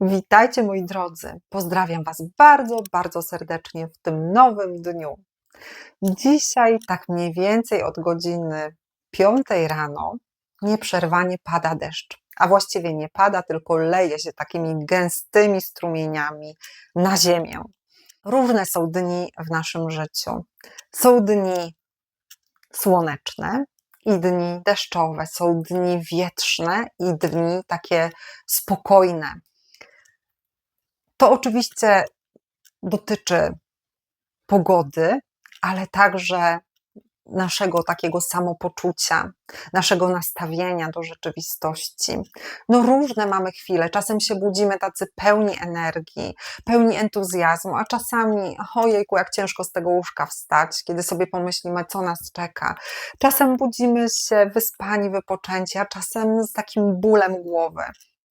Witajcie moi drodzy. Pozdrawiam Was bardzo, bardzo serdecznie w tym nowym dniu. Dzisiaj, tak mniej więcej od godziny 5 rano, nieprzerwanie pada deszcz. A właściwie nie pada, tylko leje się takimi gęstymi strumieniami na ziemię. Różne są dni w naszym życiu. Są dni słoneczne i dni deszczowe, są dni wietrzne i dni takie spokojne. To oczywiście dotyczy pogody, ale także naszego takiego samopoczucia, naszego nastawienia do rzeczywistości. No różne mamy chwile, czasem się budzimy tacy pełni energii, pełni entuzjazmu, a czasami ojejku, jak ciężko z tego łóżka wstać, kiedy sobie pomyślimy, co nas czeka. Czasem budzimy się wyspani, wypoczęci, a czasem z takim bólem głowy.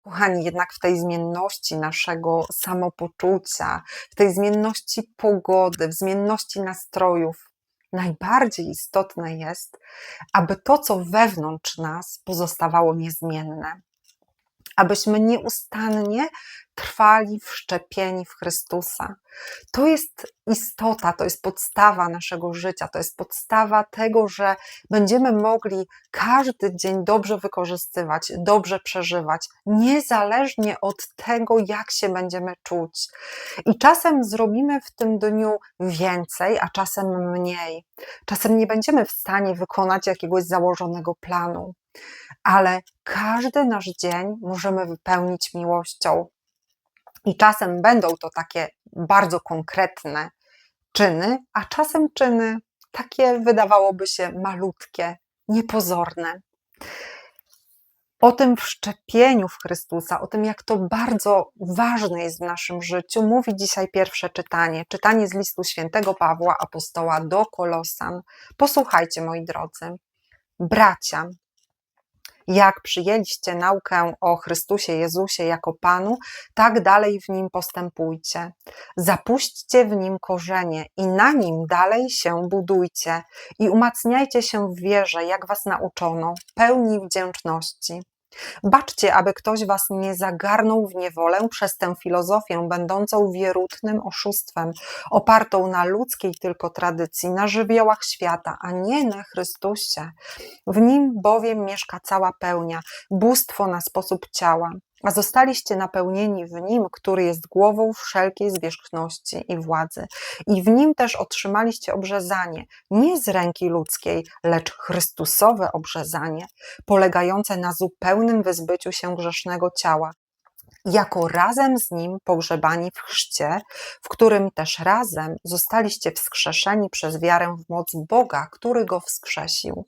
Kochani, jednak w tej zmienności naszego samopoczucia, w tej zmienności pogody, w zmienności nastrojów, najbardziej istotne jest, aby to, co wewnątrz nas pozostawało niezmienne. Abyśmy nieustannie trwali wszczepieni w Chrystusa. To jest istota, to jest podstawa naszego życia, to jest podstawa tego, że będziemy mogli każdy dzień dobrze wykorzystywać, dobrze przeżywać, niezależnie od tego, jak się będziemy czuć. I czasem zrobimy w tym dniu więcej, a czasem mniej. Czasem nie będziemy w stanie wykonać jakiegoś założonego planu, ale każdy nasz dzień możemy wypełnić miłością. I czasem będą to takie bardzo konkretne czyny, a czasem czyny takie wydawałoby się malutkie, niepozorne. O tym wszczepieniu w Chrystusa, o tym, jak to bardzo ważne jest w naszym życiu, mówi dzisiaj pierwsze czytanie. Czytanie z listu świętego Pawła, apostoła do Kolosan. Posłuchajcie, moi drodzy. Bracia, jak przyjęliście naukę o Chrystusie Jezusie jako Panu, tak dalej w nim postępujcie. Zapuśćcie w nim korzenie i na nim dalej się budujcie i umacniajcie się w wierze, jak was nauczono, pełni wdzięczności. Baczcie, aby ktoś was nie zagarnął w niewolę przez tę filozofię, będącą wierutnym oszustwem, opartą na ludzkiej tylko tradycji, na żywiołach świata, a nie na Chrystusie. W nim bowiem mieszka cała pełnia, bóstwo na sposób ciała a zostaliście napełnieni w Nim, który jest głową wszelkiej zwierzchności i władzy. I w Nim też otrzymaliście obrzezanie, nie z ręki ludzkiej, lecz Chrystusowe obrzezanie, polegające na zupełnym wyzbyciu się grzesznego ciała, jako razem z Nim pogrzebani w chrzcie, w którym też razem zostaliście wskrzeszeni przez wiarę w moc Boga, który Go wskrzesił.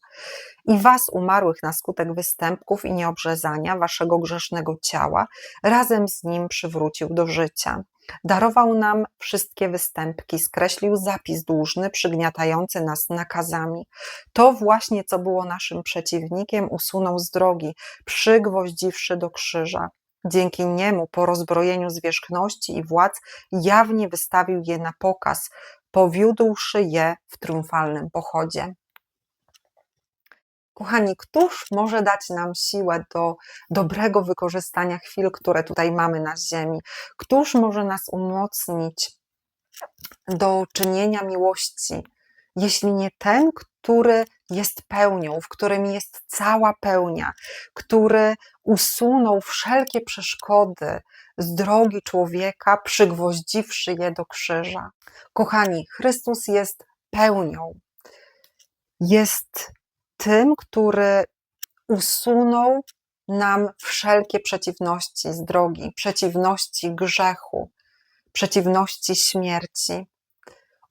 I Was, umarłych na skutek występków i nieobrzezania Waszego grzesznego ciała, razem z Nim przywrócił do życia. Darował nam wszystkie występki, skreślił zapis dłużny, przygniatający nas nakazami. To właśnie, co było naszym przeciwnikiem, usunął z drogi, przygwoździwszy do krzyża. Dzięki niemu, po rozbrojeniu zwierzchności i władz, jawnie wystawił je na pokaz, powiódłszy je w triumfalnym pochodzie. Kochani, któż może dać nam siłę do dobrego wykorzystania chwil, które tutaj mamy na Ziemi? Któż może nas umocnić do czynienia miłości, jeśli nie ten, który jest pełnią, w którym jest cała pełnia, który usunął wszelkie przeszkody z drogi człowieka, przygwoździwszy je do krzyża. Kochani, Chrystus jest pełnią, jest tym, który usunął nam wszelkie przeciwności z drogi, przeciwności grzechu, przeciwności śmierci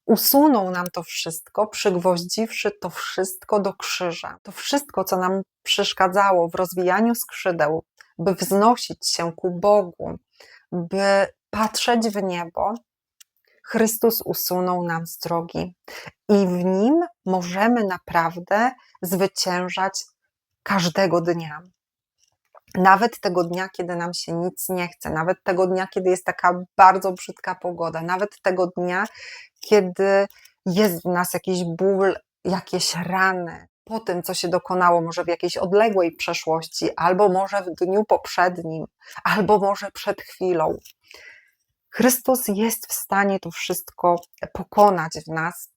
usunął nam to wszystko, przygwoździwszy to wszystko do krzyża. To wszystko, co nam przeszkadzało w rozwijaniu skrzydeł, by wznosić się ku Bogu, by patrzeć w niebo, Chrystus usunął nam z drogi. I w nim możemy naprawdę zwyciężać każdego dnia. Nawet tego dnia, kiedy nam się nic nie chce, nawet tego dnia, kiedy jest taka bardzo brzydka pogoda, nawet tego dnia, kiedy jest w nas jakiś ból, jakieś rany, po tym, co się dokonało, może w jakiejś odległej przeszłości, albo może w dniu poprzednim, albo może przed chwilą. Chrystus jest w stanie to wszystko pokonać w nas.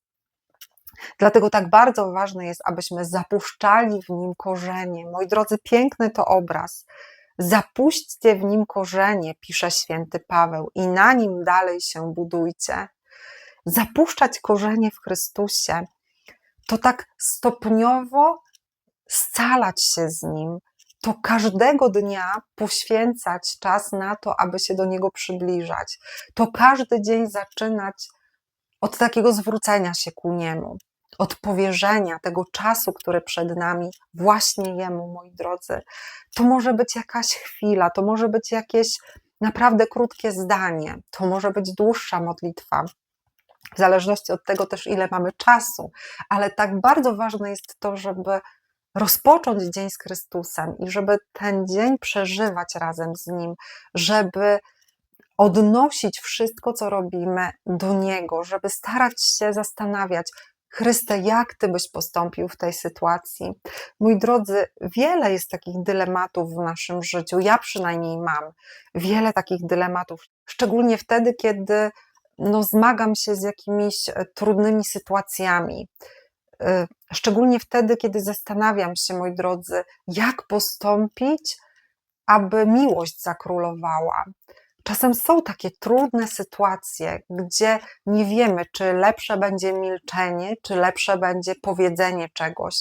Dlatego tak bardzo ważne jest, abyśmy zapuszczali w nim korzenie. Moi drodzy, piękny to obraz. Zapuśćcie w nim korzenie, pisze święty Paweł, i na nim dalej się budujcie. Zapuszczać korzenie w Chrystusie to tak stopniowo scalać się z nim, to każdego dnia poświęcać czas na to, aby się do niego przybliżać. To każdy dzień zaczynać od takiego zwrócenia się ku niemu, od powierzenia tego czasu, który przed nami, właśnie jemu, moi drodzy. To może być jakaś chwila, to może być jakieś naprawdę krótkie zdanie, to może być dłuższa modlitwa, w zależności od tego też, ile mamy czasu, ale tak bardzo ważne jest to, żeby rozpocząć dzień z Chrystusem i żeby ten dzień przeżywać razem z Nim, żeby odnosić wszystko, co robimy do Niego, żeby starać się zastanawiać, Chryste, jak Ty byś postąpił w tej sytuacji? Mój drodzy, wiele jest takich dylematów w naszym życiu. Ja przynajmniej mam wiele takich dylematów, szczególnie wtedy, kiedy no, zmagam się z jakimiś e, trudnymi sytuacjami. E, szczególnie wtedy, kiedy zastanawiam się, moi drodzy, jak postąpić, aby miłość zakrólowała. Czasem są takie trudne sytuacje, gdzie nie wiemy, czy lepsze będzie milczenie, czy lepsze będzie powiedzenie czegoś,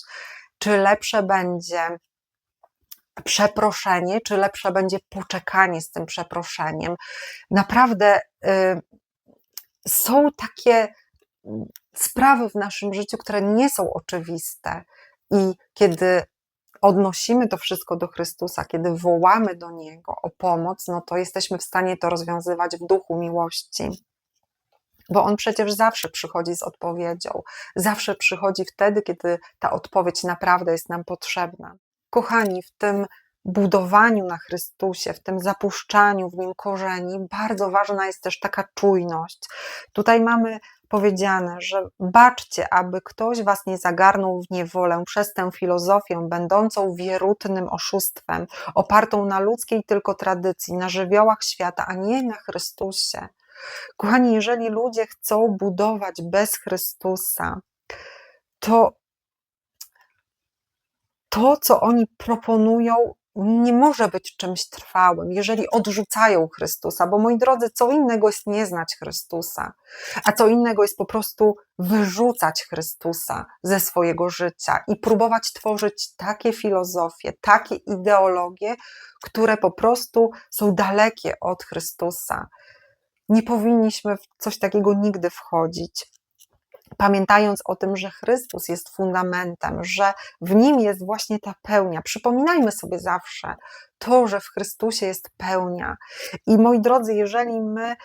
czy lepsze będzie przeproszenie, czy lepsze będzie poczekanie z tym przeproszeniem. Naprawdę y, są takie mm, sprawy w naszym życiu, które nie są oczywiste. I kiedy odnosimy to wszystko do Chrystusa, kiedy wołamy do Niego o pomoc, no to jesteśmy w stanie to rozwiązywać w duchu miłości. Bo On przecież zawsze przychodzi z odpowiedzią, zawsze przychodzi wtedy, kiedy ta odpowiedź naprawdę jest nam potrzebna. Kochani, w tym budowaniu na Chrystusie, w tym zapuszczaniu w nim korzeni, bardzo ważna jest też taka czujność. Tutaj mamy powiedziane, że baczcie, aby ktoś was nie zagarnął w niewolę przez tę filozofię, będącą wierutnym oszustwem, opartą na ludzkiej tylko tradycji, na żywiołach świata, a nie na Chrystusie. Kochani, jeżeli ludzie chcą budować bez Chrystusa, to to, co oni proponują, nie może być czymś trwałym, jeżeli odrzucają Chrystusa, bo moi drodzy, co innego jest nie znać Chrystusa, a co innego jest po prostu wyrzucać Chrystusa ze swojego życia i próbować tworzyć takie filozofie, takie ideologie, które po prostu są dalekie od Chrystusa. Nie powinniśmy w coś takiego nigdy wchodzić pamiętając o tym, że Chrystus jest fundamentem, że w nim jest właśnie ta pełnia. Przypominajmy sobie zawsze to, że w Chrystusie jest pełnia. I moi drodzy, jeżeli my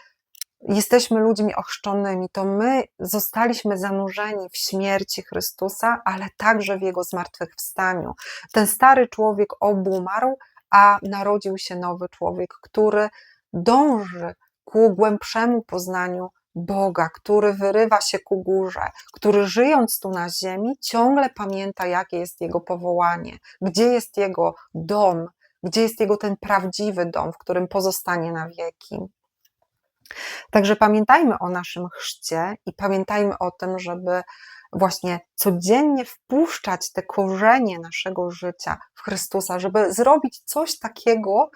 jesteśmy ludźmi ochrzczonymi, to my zostaliśmy zanurzeni w śmierci Chrystusa, ale także w Jego zmartwychwstaniu. Ten stary człowiek obumarł, a narodził się nowy człowiek, który dąży ku głębszemu poznaniu Boga, który wyrywa się ku górze, który żyjąc tu na ziemi, ciągle pamięta, jakie jest jego powołanie, gdzie jest jego dom, gdzie jest jego ten prawdziwy dom, w którym pozostanie na wieki. Także pamiętajmy o naszym chrzcie i pamiętajmy o tym, żeby właśnie codziennie wpuszczać te korzenie naszego życia w Chrystusa, żeby zrobić coś takiego,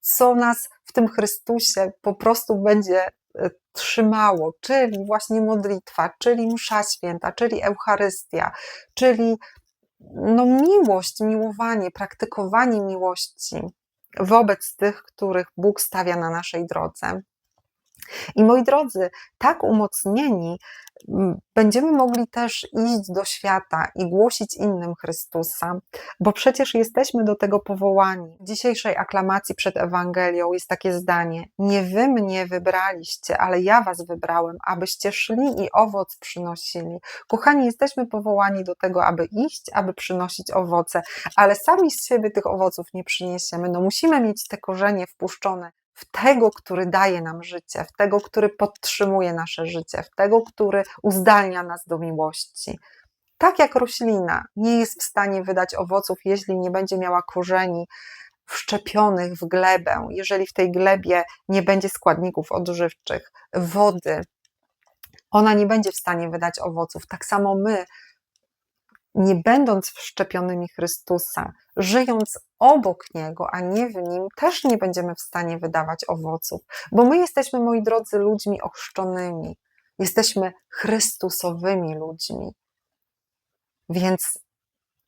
co nas w tym Chrystusie po prostu będzie trzymało, czyli właśnie modlitwa, czyli msza święta, czyli Eucharystia, czyli no miłość, miłowanie, praktykowanie miłości wobec tych, których Bóg stawia na naszej drodze. I moi drodzy, tak umocnieni, będziemy mogli też iść do świata i głosić innym Chrystusa, bo przecież jesteśmy do tego powołani. W dzisiejszej aklamacji przed Ewangelią jest takie zdanie: Nie wy mnie wybraliście, ale ja was wybrałem, abyście szli i owoc przynosili. Kochani, jesteśmy powołani do tego, aby iść, aby przynosić owoce, ale sami z siebie tych owoców nie przyniesiemy. No musimy mieć te korzenie wpuszczone w tego, który daje nam życie, w tego, który podtrzymuje nasze życie, w tego, który uzdalnia nas do miłości. Tak jak roślina nie jest w stanie wydać owoców, jeśli nie będzie miała korzeni wszczepionych w glebę, jeżeli w tej glebie nie będzie składników odżywczych, wody, ona nie będzie w stanie wydać owoców. Tak samo my, nie będąc wszczepionymi Chrystusa, żyjąc obok Niego, a nie w Nim, też nie będziemy w stanie wydawać owoców, bo my jesteśmy, moi drodzy, ludźmi ochrzczonymi, jesteśmy Chrystusowymi ludźmi. Więc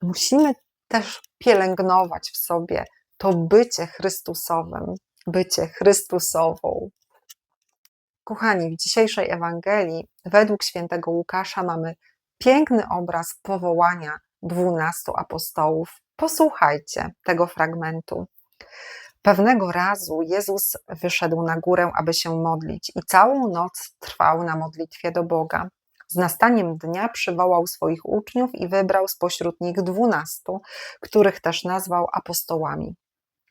musimy też pielęgnować w sobie to bycie Chrystusowym, bycie Chrystusową. Kochani, w dzisiejszej Ewangelii, według świętego Łukasza, mamy piękny obraz powołania dwunastu apostołów. Posłuchajcie tego fragmentu. Pewnego razu Jezus wyszedł na górę, aby się modlić, i całą noc trwał na modlitwie do Boga. Z nastaniem dnia przywołał swoich uczniów i wybrał spośród nich dwunastu, których też nazwał apostołami.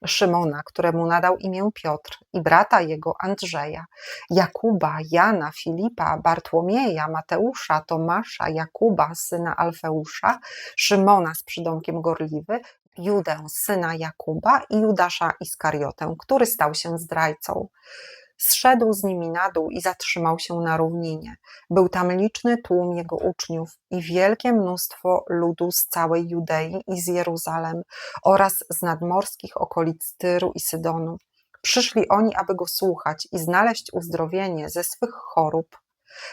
Szymona, któremu nadał imię Piotr, i brata jego Andrzeja, Jakuba, Jana, Filipa, Bartłomieja, Mateusza, Tomasza, Jakuba, syna Alfeusza, Szymona z przydomkiem Gorliwy, Judę, syna Jakuba i Judasza Iskariotę, który stał się zdrajcą. Zszedł z nimi na dół i zatrzymał się na równinie. Był tam liczny tłum jego uczniów i wielkie mnóstwo ludu z całej Judei i z Jeruzalem oraz z nadmorskich okolic Tyru i Sydonu. Przyszli oni, aby go słuchać i znaleźć uzdrowienie ze swych chorób.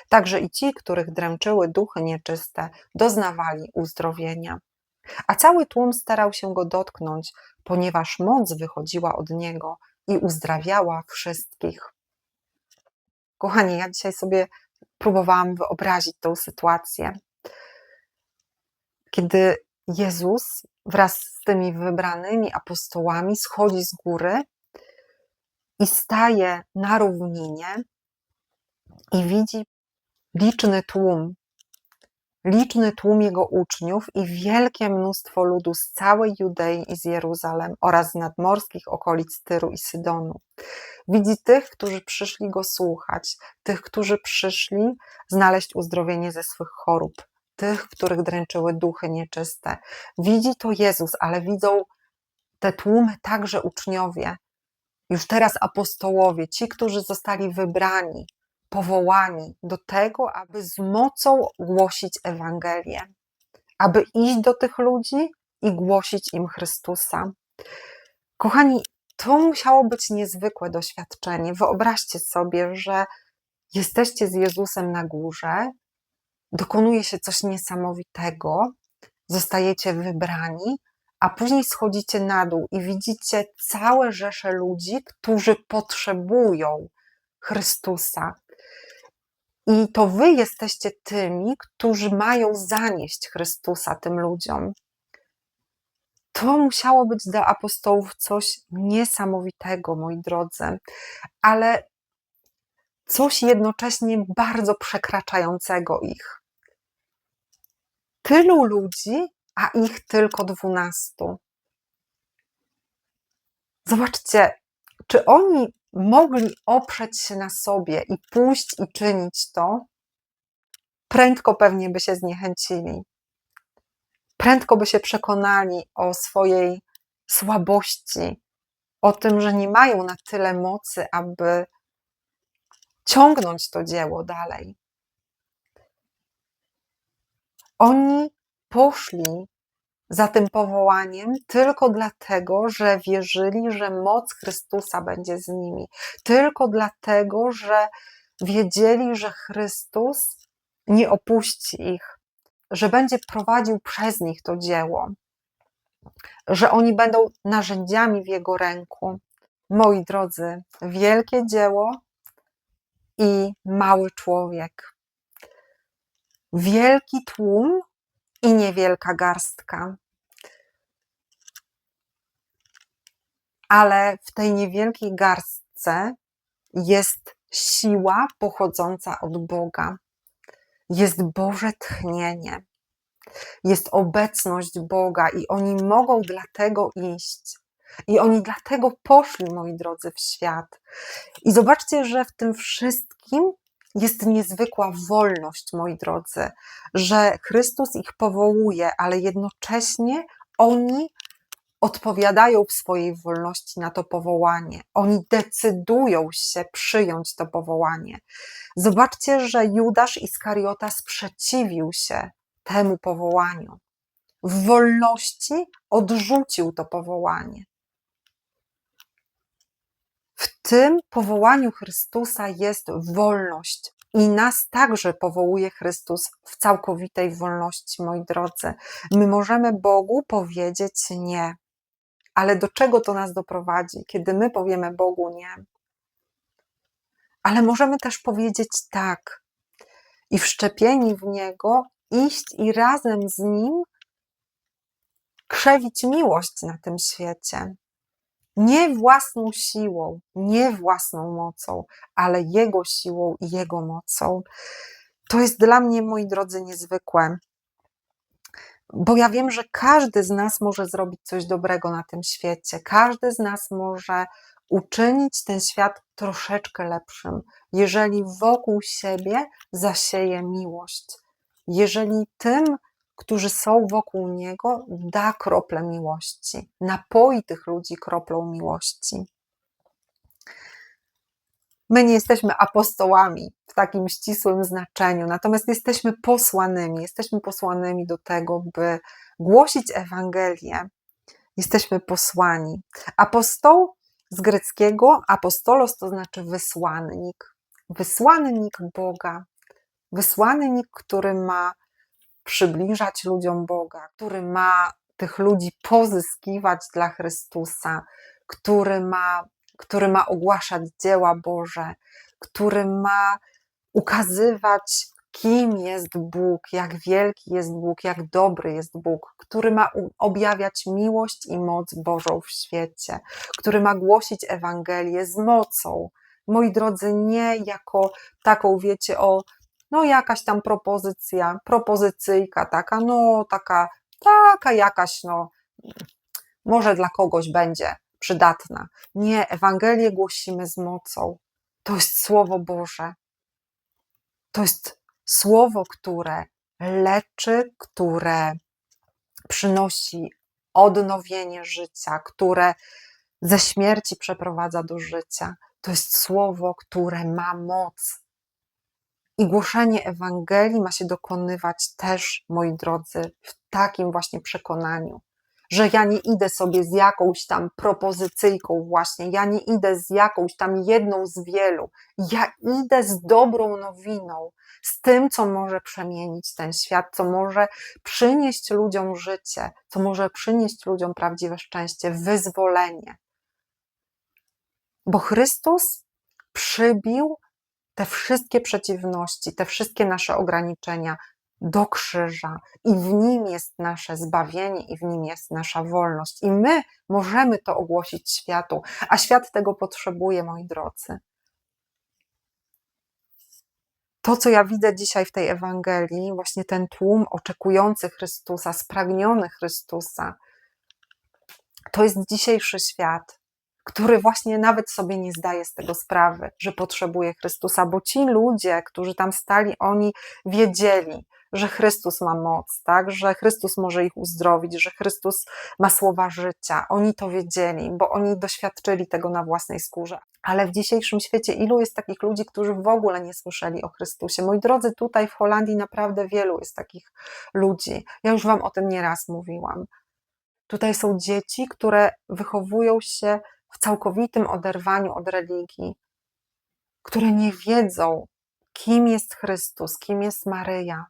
Także i ci, których dręczyły duchy nieczyste, doznawali uzdrowienia. A cały tłum starał się go dotknąć, ponieważ moc wychodziła od niego i uzdrawiała wszystkich. Kochani, ja dzisiaj sobie próbowałam wyobrazić tą sytuację, kiedy Jezus wraz z tymi wybranymi apostołami schodzi z góry i staje na równinie i widzi liczny tłum liczny tłum jego uczniów i wielkie mnóstwo ludu z całej Judei i z Jeruzalem oraz z nadmorskich okolic Tyru i Sydonu. Widzi tych, którzy przyszli go słuchać, tych, którzy przyszli znaleźć uzdrowienie ze swych chorób, tych, których dręczyły duchy nieczyste. Widzi to Jezus, ale widzą te tłumy także uczniowie, już teraz apostołowie, ci, którzy zostali wybrani, powołani do tego, aby z mocą głosić Ewangelię, aby iść do tych ludzi i głosić im Chrystusa. Kochani, to musiało być niezwykłe doświadczenie. Wyobraźcie sobie, że jesteście z Jezusem na górze, dokonuje się coś niesamowitego, zostajecie wybrani, a później schodzicie na dół i widzicie całe rzesze ludzi, którzy potrzebują Chrystusa, i to wy jesteście tymi, którzy mają zanieść Chrystusa tym ludziom. To musiało być dla apostołów coś niesamowitego, moi drodzy, ale coś jednocześnie bardzo przekraczającego ich. Tylu ludzi, a ich tylko dwunastu. Zobaczcie, czy oni mogli oprzeć się na sobie i pójść i czynić to, prędko pewnie by się zniechęcili. Prędko by się przekonali o swojej słabości, o tym, że nie mają na tyle mocy, aby ciągnąć to dzieło dalej. Oni poszli za tym powołaniem tylko dlatego, że wierzyli, że moc Chrystusa będzie z nimi, tylko dlatego, że wiedzieli, że Chrystus nie opuści ich, że będzie prowadził przez nich to dzieło, że oni będą narzędziami w Jego ręku. Moi drodzy, wielkie dzieło i mały człowiek. Wielki tłum i niewielka garstka. Ale w tej niewielkiej garstce jest siła pochodząca od Boga. Jest Boże tchnienie, jest obecność Boga i oni mogą dlatego iść. I oni dlatego poszli, moi drodzy, w świat. I zobaczcie, że w tym wszystkim jest niezwykła wolność, moi drodzy, że Chrystus ich powołuje, ale jednocześnie oni odpowiadają w swojej wolności na to powołanie. Oni decydują się przyjąć to powołanie. Zobaczcie, że Judasz Iskariota sprzeciwił się temu powołaniu. W wolności odrzucił to powołanie. W tym powołaniu Chrystusa jest wolność. I nas także powołuje Chrystus w całkowitej wolności, moi drodzy. My możemy Bogu powiedzieć nie. Ale do czego to nas doprowadzi, kiedy my powiemy Bogu nie? Ale możemy też powiedzieć tak i wszczepieni w Niego iść i razem z Nim krzewić miłość na tym świecie. Nie własną siłą, nie własną mocą, ale Jego siłą i Jego mocą. To jest dla mnie, moi drodzy, niezwykłe bo ja wiem, że każdy z nas może zrobić coś dobrego na tym świecie. Każdy z nas może uczynić ten świat troszeczkę lepszym, jeżeli wokół siebie zasieje miłość. Jeżeli tym, którzy są wokół niego, da kroplę miłości, napoi tych ludzi kroplą miłości. My nie jesteśmy apostołami w takim ścisłym znaczeniu, natomiast jesteśmy posłanymi. Jesteśmy posłanymi do tego, by głosić Ewangelię. Jesteśmy posłani. Apostoł z greckiego apostolos to znaczy wysłannik. Wysłannik Boga. Wysłannik, który ma przybliżać ludziom Boga, który ma tych ludzi pozyskiwać dla Chrystusa, który ma który ma ogłaszać dzieła Boże, który ma ukazywać, kim jest Bóg, jak wielki jest Bóg, jak dobry jest Bóg, który ma objawiać miłość i moc Bożą w świecie, który ma głosić Ewangelię z mocą. Moi drodzy, nie jako taką, wiecie, o, no jakaś tam propozycja, propozycyjka, taka, no taka, taka jakaś, no, może dla kogoś będzie, przydatna. Nie, Ewangelię głosimy z mocą. To jest Słowo Boże. To jest Słowo, które leczy, które przynosi odnowienie życia, które ze śmierci przeprowadza do życia. To jest Słowo, które ma moc. I głoszenie Ewangelii ma się dokonywać też, moi drodzy, w takim właśnie przekonaniu że ja nie idę sobie z jakąś tam propozycyjką, właśnie, ja nie idę z jakąś tam jedną z wielu, ja idę z dobrą nowiną, z tym, co może przemienić ten świat, co może przynieść ludziom życie, co może przynieść ludziom prawdziwe szczęście, wyzwolenie. Bo Chrystus przybił te wszystkie przeciwności, te wszystkie nasze ograniczenia, do krzyża i w nim jest nasze zbawienie i w nim jest nasza wolność. I my możemy to ogłosić światu, a świat tego potrzebuje, moi drodzy. To, co ja widzę dzisiaj w tej Ewangelii, właśnie ten tłum oczekujący Chrystusa, spragniony Chrystusa, to jest dzisiejszy świat, który właśnie nawet sobie nie zdaje z tego sprawy, że potrzebuje Chrystusa, bo ci ludzie, którzy tam stali, oni wiedzieli, że Chrystus ma moc, tak? że Chrystus może ich uzdrowić, że Chrystus ma słowa życia. Oni to wiedzieli, bo oni doświadczyli tego na własnej skórze. Ale w dzisiejszym świecie ilu jest takich ludzi, którzy w ogóle nie słyszeli o Chrystusie? Moi drodzy, tutaj w Holandii naprawdę wielu jest takich ludzi. Ja już Wam o tym nieraz mówiłam. Tutaj są dzieci, które wychowują się w całkowitym oderwaniu od religii, które nie wiedzą, kim jest Chrystus, kim jest Maryja,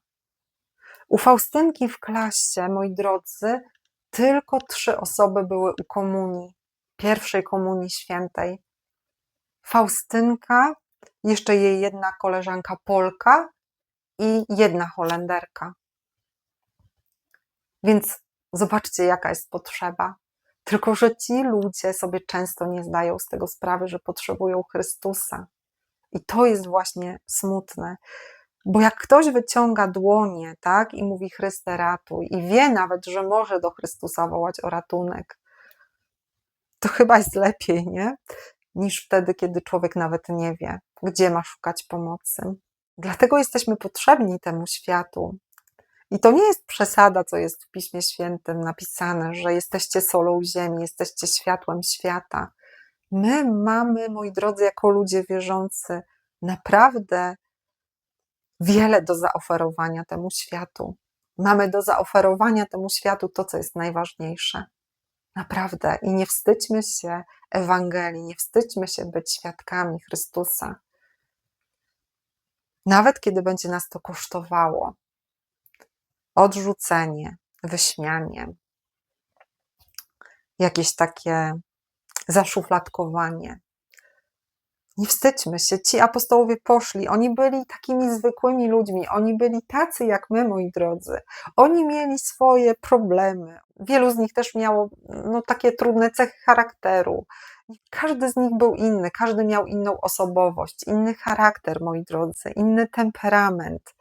u Faustynki w klasie, moi drodzy, tylko trzy osoby były u komunii, pierwszej komunii świętej. Faustynka, jeszcze jej jedna koleżanka Polka i jedna Holenderka. Więc zobaczcie, jaka jest potrzeba. Tylko, że ci ludzie sobie często nie zdają z tego sprawy, że potrzebują Chrystusa. I to jest właśnie smutne. Bo jak ktoś wyciąga dłonie, tak, i mówi Chryste ratuj, i wie nawet, że może do Chrystusa wołać o ratunek, to chyba jest lepiej, nie? Niż wtedy, kiedy człowiek nawet nie wie, gdzie ma szukać pomocy. Dlatego jesteśmy potrzebni temu światu. I to nie jest przesada, co jest w Piśmie Świętym napisane, że jesteście solą ziemi, jesteście światłem świata. My mamy, moi drodzy, jako ludzie wierzący, naprawdę wiele do zaoferowania temu światu. Mamy do zaoferowania temu światu to, co jest najważniejsze. Naprawdę. I nie wstydźmy się Ewangelii, nie wstydźmy się być świadkami Chrystusa. Nawet kiedy będzie nas to kosztowało odrzucenie, wyśmianie, jakieś takie zaszufladkowanie. Nie wstydźmy się, ci apostołowie poszli, oni byli takimi zwykłymi ludźmi, oni byli tacy jak my, moi drodzy. Oni mieli swoje problemy. Wielu z nich też miało no, takie trudne cechy charakteru. Każdy z nich był inny, każdy miał inną osobowość, inny charakter, moi drodzy, inny temperament.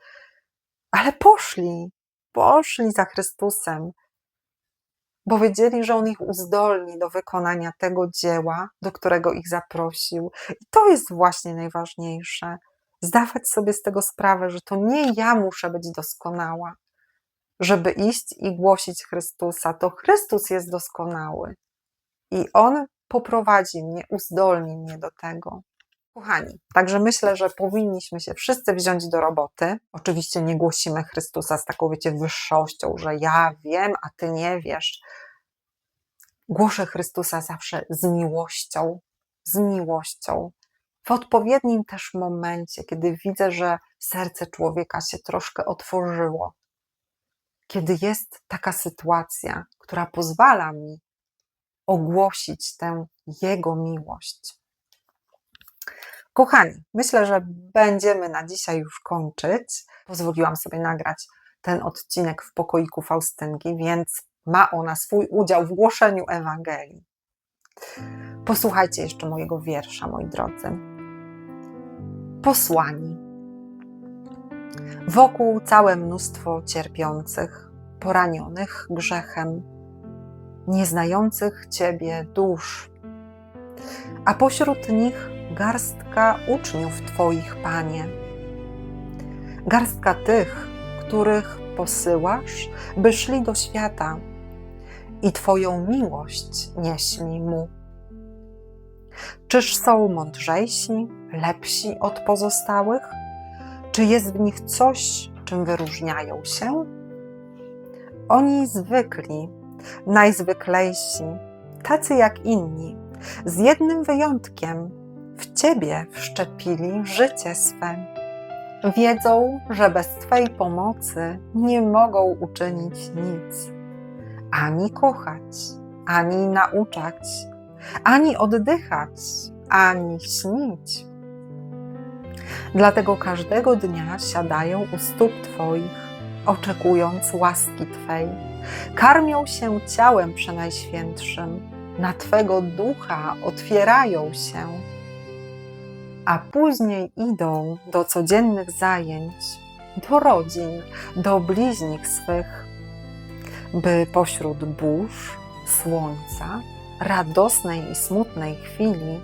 Ale poszli, poszli za Chrystusem, bo wiedzieli, że On ich uzdolni do wykonania tego dzieła, do którego ich zaprosił. I to jest właśnie najważniejsze. Zdawać sobie z tego sprawę, że to nie ja muszę być doskonała, żeby iść i głosić Chrystusa. To Chrystus jest doskonały i On poprowadzi mnie, uzdolni mnie do tego. Kochani, także myślę, że powinniśmy się wszyscy wziąć do roboty. Oczywiście nie głosimy Chrystusa z taką, wiecie, wyższością, że ja wiem, a ty nie wiesz. Głoszę Chrystusa zawsze z miłością, z miłością. W odpowiednim też momencie, kiedy widzę, że serce człowieka się troszkę otworzyło, kiedy jest taka sytuacja, która pozwala mi ogłosić tę Jego miłość. Kochani, myślę, że będziemy na dzisiaj już kończyć. Pozwoliłam sobie nagrać ten odcinek w pokoiku Faustynki, więc ma ona swój udział w głoszeniu Ewangelii. Posłuchajcie jeszcze mojego wiersza, moi drodzy. Posłani. Wokół całe mnóstwo cierpiących, poranionych grzechem, nieznających Ciebie dusz, a pośród nich garstka uczniów Twoich, Panie. Garstka tych, których posyłasz, by szli do świata i Twoją miłość nieśli mu. Czyż są mądrzejsi, lepsi od pozostałych? Czy jest w nich coś, czym wyróżniają się? Oni zwykli, najzwyklejsi, tacy jak inni, z jednym wyjątkiem w Ciebie wszczepili życie swe. Wiedzą, że bez Twej pomocy nie mogą uczynić nic, ani kochać, ani nauczać, ani oddychać, ani śnić. Dlatego każdego dnia siadają u stóp Twoich, oczekując łaski Twej. Karmią się ciałem przenajświętszym, na Twego ducha otwierają się, a później idą do codziennych zajęć, do rodzin, do bliźnich swych, by pośród burz, słońca, radosnej i smutnej chwili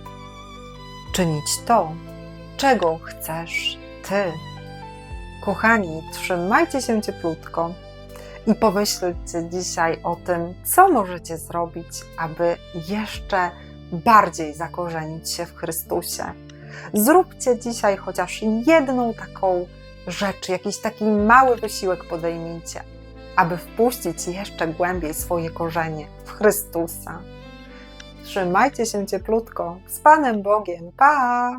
czynić to, czego chcesz Ty. Kochani, trzymajcie się cieplutko i pomyślcie dzisiaj o tym, co możecie zrobić, aby jeszcze bardziej zakorzenić się w Chrystusie. Zróbcie dzisiaj chociaż jedną taką rzecz, jakiś taki mały wysiłek podejmijcie, aby wpuścić jeszcze głębiej swoje korzenie w Chrystusa. Trzymajcie się cieplutko. Z Panem Bogiem. Pa!